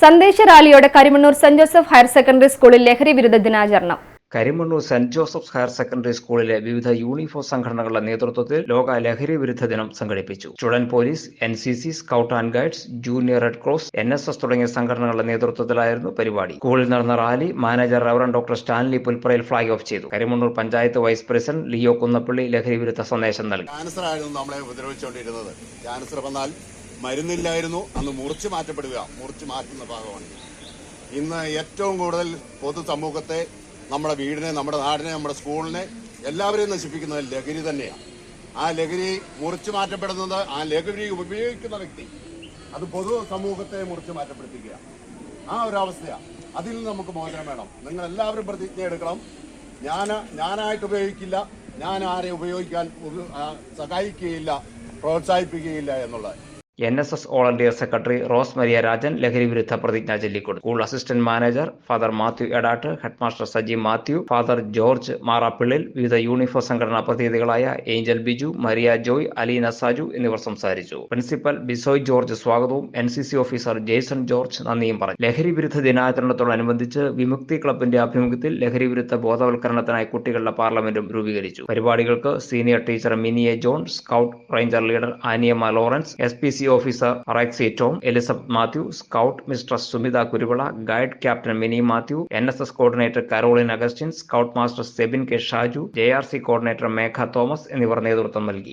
സന്ദേശ റാലിയോടെ Karimannoor Saint Joseph higher secondary സ്കൂളിൽ ലഹരി വിരുദ്ധ ദിനാചരണം. Karimannoor Saint Joseph's higher secondary സ്കൂളിലെ വിവിധ യൂണിഫോം സംഘടനകളുടെ നേതൃത്വത്തിൽ ലോക ലഹരി വിരുദ്ധ ദിനം സംഘടിപ്പിച്ചു. Student police N C C scout and guides junior red cross N S S തുടങ്ങിയ സംഘടനകളുടെ നേതൃത്വത്തിലായിരുന്നു പരിപാടി. സ്കൂളിൽ നടന്ന rally manager reverend doctor Stanley Pulpparayil flag off ചെയ്തു. Karimannoor panchayat vice president Leo Kunnappally ലഹരി വിരുദ്ധ സന്ദേശം നൽകി. ക്യാൻസർ ആയിരുന്നു നമ്മളെ ഉപദ്രവിച്ചുകൊണ്ടിരുന്നത്. ക്യാൻസർ വന്നാൽ മരുന്നില്ലായിരുന്നു. അന്ന് മുറിച്ചു മാറ്റപ്പെടുക മുറിച്ചു മാറ്റുന്ന ഭാഗമാണ്. ഇന്ന് ഏറ്റവും കൂടുതൽ പൊതുസമൂഹത്തെ നമ്മുടെ വീടിനെ നമ്മുടെ നാടിനെ നമ്മുടെ സ്കൂളിനെ എല്ലാവരെയും നശിപ്പിക്കുന്നത് ലഹരി തന്നെയാണ്. ആ ലഹരി മുറിച്ചു മാറ്റപ്പെടുന്നത് ആ ലഹരി ഉപയോഗിക്കുന്ന വ്യക്തി അത് പൊതു സമൂഹത്തെ മുറിച്ചു മാറ്റപ്പെടുത്തിക്കുക ആ ഒരു അവസ്ഥയാണ്. അതിൽ നിന്ന് നമുക്ക് മോചനം വേണം. നിങ്ങൾ എല്ലാവരും പ്രതിജ്ഞ എടുക്കണം. ഞാൻ ഞാനായിട്ട് ഉപയോഗിക്കില്ല. ഞാൻ ആരെ ഉപയോഗിക്കാൻ സഹായിക്കുകയില്ല പ്രോത്സാഹിപ്പിക്കുകയില്ല എന്നുള്ളത്. N S S volunteer secretary Rose Maria Rajan ലഹരി വിരുദ്ധ പ്രതിജ്ഞ ചൊല്ലിക്കൊടുത്തു. School assistant manager father Mathew Edattu headmaster Saji Mathew father George Marappillil വിവിധ യൂണിഫോം സംഘടനാ പ്രതിനിധികളായ Angel Biju Maria Joy Aleena Saju എന്നിവർ സംസാരിച്ചു. പ്രിൻസിപ്പൽ ബിസോയ് ജോർജ് സ്വാഗതവും N C C officer Jaison George നന്ദിയും പറഞ്ഞു. ലഹരി വിരുദ്ധ ദിനാചരണത്തോടനുബന്ധിച്ച് വിമുക്തി ക്ലബിന്റെ ആഭിമുഖ്യത്തിൽ ലഹരി വിരുദ്ധ ബോധവൽക്കരണത്തിനായി കുട്ടികളുടെ പാർലമെന്റും രൂപീകരിച്ചു. പരിപാടികൾക്ക് senior teacher മിനിയെ John scout ranger leader Aniyamma Lawrence S P C officer Raixy Tom Elizabeth Mathew scout mistress Sumitha Kuruvila guide captain Mini Mathew N S S coordinator Caroline Augustine scout master Sebin K Shaju J R C coordinator Megha Thomas എന്നിവർ നേതൃത്വം നൽകി.